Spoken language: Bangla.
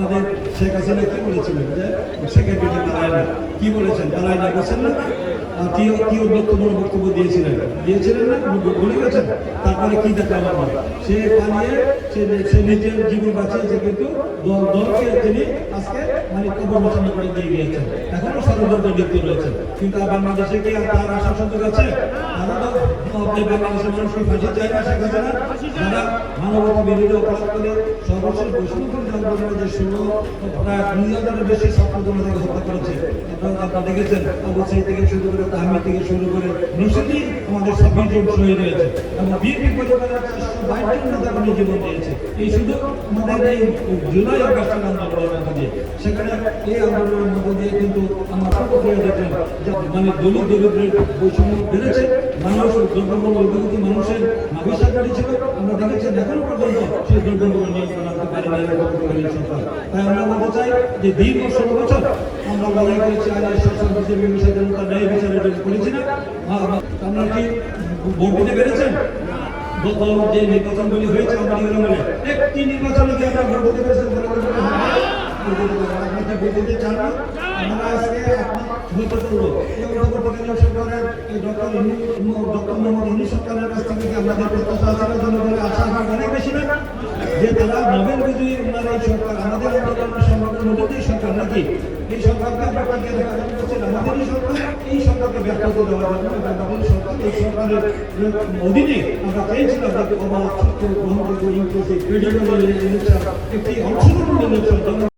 আমাদের শেখ হাসিনা কি বলেছিলেন? যে সেক্রেটারি পালায় না। কি বলেছেন? পালায় না বলছেন না? কি কি বক্তব্য দিয়েছিলেন? দিয়েছিলেন না? গেছেন তারপরে কি দেখলাম আমরা? সে পালিয়ে, সে সে নিজের জীবন বাঁচিয়েছে, কিন্তু দল দলকে তিনি আজকে মানে কবর বসানো করে দিয়ে গিয়েছেন। এখনও রয়েছে। কিন্তু বাংলাদেশে কি তার আশা সুযোগ আছে? তারা মানবতা সর্বশেষ বৈষ্ণব প্রায় দুই হাজারের বেশি ছাত্র জনতাকে হত্যা করেছে। আপনারা আপনারা দেখেছেন আবু থেকে শুরু করে তাহমিদ থেকে শুরু করে নিশ্চিতই আমাদের ছাব্বিশ জন শহীদ হয়েছে এবং বিএনপি পরিবারের চারশো বাইশ জন নেতা কর্মী জীবন দিয়েছে। এই শুধু আমাদের এই জুলাই আগস্টের আন্দোলনের মধ্যে দিয়ে। সেখানে এই আন্দোলনের মধ্যে দিয়ে কিন্তু আমরা প্রক্রিয়া দেখলাম মানে দলিত দরিদ্রের বৈষম্য বেড়েছে। মানুষ দ্রব্যমূল্য অভিভূতি মানুষের নাবিসাকারী ছিল। আমরা দেখেছি এখনও পর্যন্ত সেই দ্রব্যমূল্য নিয়ন্ত্রণ আনতে পারি না সরকার তাই আমরা বলতে চাই যে দীর্ঘ ষোলো বছর আমরা লড়াই আমাদের গ্রামে একটি নির্বাচনে কি আমরা ভোট দিতে পেরেছেন বলে করেন? আপনি কি ভোট দিতে চান না? আমরা আজকে আপনার করব সরকারের ডক্টর ডক্টর মোহাম্মদ ইউনূস সরকারের কাছ থেকে আমাদের আশা অনেক বেশি যে তারা নবেল সরকার এই সরকার নাকি এই সরকারকে আমরা পাঠিয়ে দেখা করছেন আমাদেরই সরকার এই সরকারকে ব্যর্থ সরকার এই সরকারের অধীনে আমরা অবাধ একটি অংশগ্রহণ